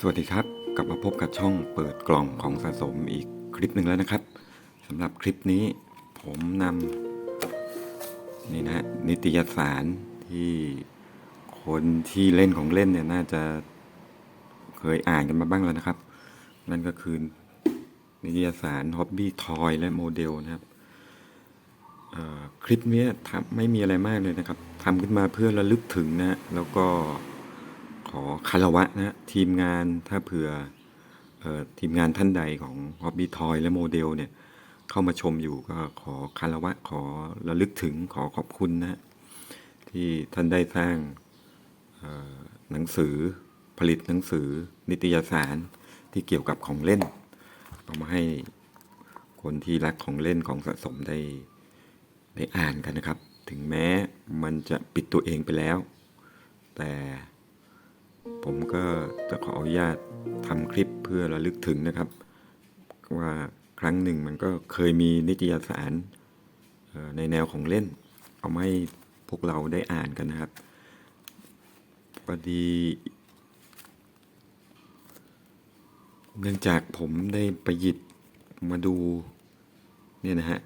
สวัสดีครับ กลับมาพบกับช่องเปิดกล่องของสะสมอีกคลิปหนึ่งแล้วนะครับสำหรับคลิปนี้ผมนำนี่นะนิตยสารที่คนที่เล่นของเล่นเนี่ยน่าจะเคยอ่านกันมาบ้างแล้วนะครับ นั่นก็คือนิตยสาร Hobby Toy และโมเดลนะครับคลิปนี้ทำไม่มีอะไรมากเลยนะครับทำขึ้นมาเพื่อระลึกถึงนะแล้วก็ อคารวะนะทีมงานถ้าเผื่ออทีมงานท่านใดของ Hobby Toy และโมเดลเนี่ยเข้ามาชมอยู่ก็ขอคารวะขอระลึกถึงขอขอบคุณนะที่ท่านได้สร้างหนังสือผลิตหนังสือนิตยสารที่เกี่ยวกับของเล่นเอามาให้คนที่รักของเล่นของสะสมได้ได้อ่านกันนะครับ ถึงแม้มันจะปิดตัวเองไปแล้ว แต่ ผมก็จะขออนุญาตทำคลิปเพื่อระลึกถึงนะครับ ว่าครั้งหนึ่งมันก็เคยมีนิตยสารในแนวของเล่น เอาให้พวกเราได้อ่านกันนะครับพอดีเนื่องจากผมได้ไปหยิบมาดูเนี่ยนะฮะ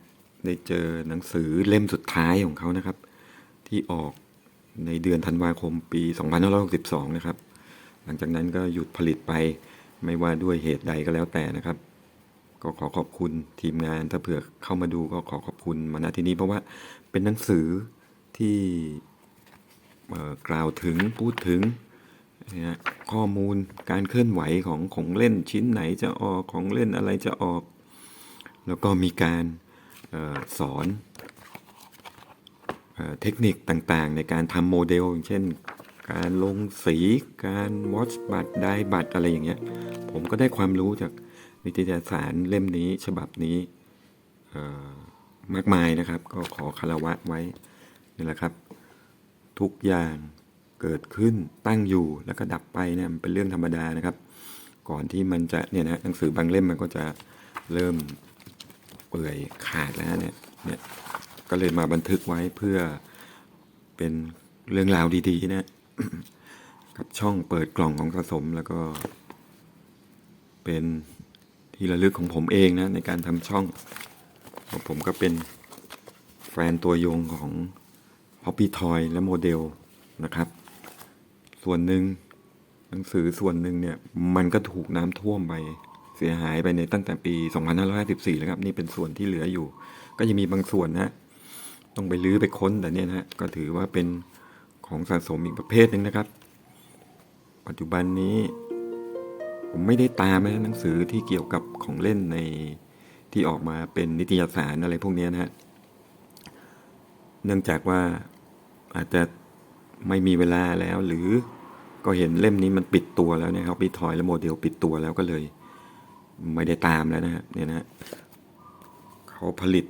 ได้เจอหนังสือเล่มสุดท้ายของเขานะครับ ที่ออกในเดือนธันวาคมปี 2562 นะครับ ลังจากนั้นก็หยุดผลิตไปไม่ว่าด้วยเหตุใดก็แล้วแต่นะครับ ก็ขอขอบคุณทีมงานถ้าเผื่อเข้ามาดูก็ขอขอบคุณมาณที่นี้เพราะว่าเป็นหนังสือที่กล่าวถึงพูดถึงนะข้อมูลการเคลื่อนไหวของของเล่นชิ้นไหนจะออกของเล่นอะไรจะออก แล้วก็มีการออสอนเออเทคนิคต่างๆ ในการทำโมเดลเช่น การลงสี การวอชบัตรได้บัตรอะไรอย่างเงี้ย ผมก็ได้ความรู้จากนิตยสารเล่มนี้ฉบับนี้มากมายนะครับ ก็ขอคารวะไว้นี่แหละครับ ทุกอย่างเกิดขึ้นตั้งอยู่แล้วก็ดับไปเนี่ยมันเป็นเรื่องธรรมดานะครับ ก่อนที่มันจะเนี่ยนะหนังสือบางเล่มมันก็จะเริ่มเปื่อยขาดแล้วเนี่ยเนี่ยก็เลยมาบันทึกไว้เพื่อเป็นเรื่องราวดีๆนะ กับช่องเปิดกล่องของสะสมแล้วก็ เป็นที่ระลึกของผมเองนะ ในการทำช่องเพราะผมก็เป็นแฟนตัวยงของ Hobby Toy และโมเดลนะครับ ส่วนหนึ่งหนังสือส่วนหนึ่งเนี่ย มันก็ถูกน้ำท่วมไปเสียหายไปในตั้งแต่ปี 2554 แล้วครับ นี่เป็นส่วนที่เหลืออยู่ ก็ยังมีบางส่วนนะ ต้องไปลื้อไปค้นแต่เนี่ยนะก็ถือว่าเป็น ของสะสมอีกประเภทหนึ่งนะครับ ปัจจุบันนี้ ผมไม่ได้ตามนะหนังสือที่เกี่ยวกับของเล่นในที่ออกมาเป็นนิตยสารอะไรพวกนี้นะฮะ เนื่องจากว่าอาจจะไม่มีเวลาแล้วหรือก็เห็นเล่มนี้มันปิดตัวแล้วนะครับพี่ทอยและโมเดลปิดตัวแล้วก็เลย ไม่ได้ตามแล้วนะฮะเนี่ยนะฮะเขาผลิต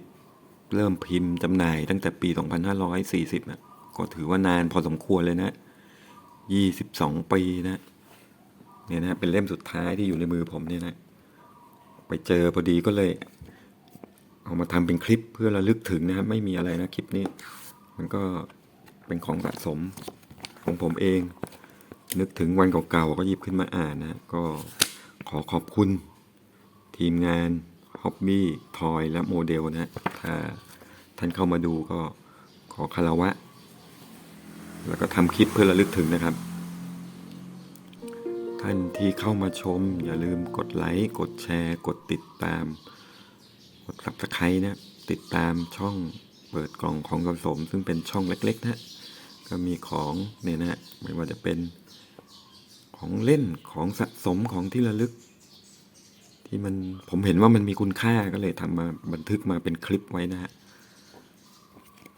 เริ่มพิมพ์จำหน่ายตั้งแต่ปี 2540นะ ก็ถือว่านานพอสมควรเลยนะ22ปีนะ เนี่ยนะ เป็นเล่มสุดท้ายที่อยู่ในมือผมเนี่ยนะ ไปเจอพอดีก็เลย เอามาทำเป็นคลิปเพื่อระลึกถึงนะครับ ไม่มีอะไรนะคลิปนี้ มันก็เป็นของสะสมของผมเอง นึกถึงวันเก่าๆก็หยิบขึ้นมาอ่านนะ ก็ขอขอบคุณ ทีมงานฮอบบี้ทอยและโมเดลนะถ้าท่านเข้ามาดูก็ขอคารวะ แล้วก็ทำคลิปเพื่อระลึกถึงนะครับ ท่านที่เข้ามาชม อย่าลืมกดไลค์ กดแชร์ กดติดตาม กด subscribe นะติดตามช่องเปิดกล่องของสะสม ซึ่งเป็นช่องเล็ก ๆ นะก็มีของเนี่ยนะไม่ว่าจะเป็นของเล่นของสะสมของที่ระลึก ที่มันผมเห็นว่ามันมีคุณค่าก็เลยทำมาบันทึกมาเป็นคลิปไว้นะฮะ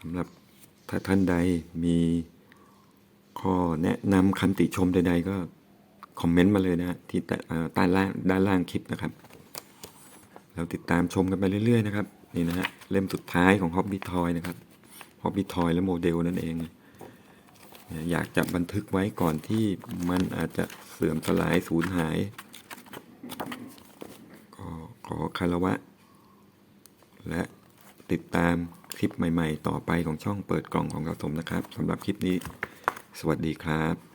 สำหรับถ้าท่านใดมี ข้อแนะนำคำติชมใด ๆ ก็คอมเมนต์มาเลยนะที่ใต้ล่างด้านล่างคลิปนะครับ เราติดตามชมกันไปเรื่อย ๆ นะครับ นี่นะฮะเล่มสุดท้ายของ Hobby Toy นะครับ Hobby Toy และโมเดลนั่นเอง อยากจะบันทึกไว้ก่อนที่มันอาจจะเสื่อมสลายสูญหาย ก็ขอคารวะ และติดตามคลิปใหม่ ๆ ต่อไปของช่องเปิดกล่องของเราสมนะครับสำหรับคลิปนี้ สวัสดีครับ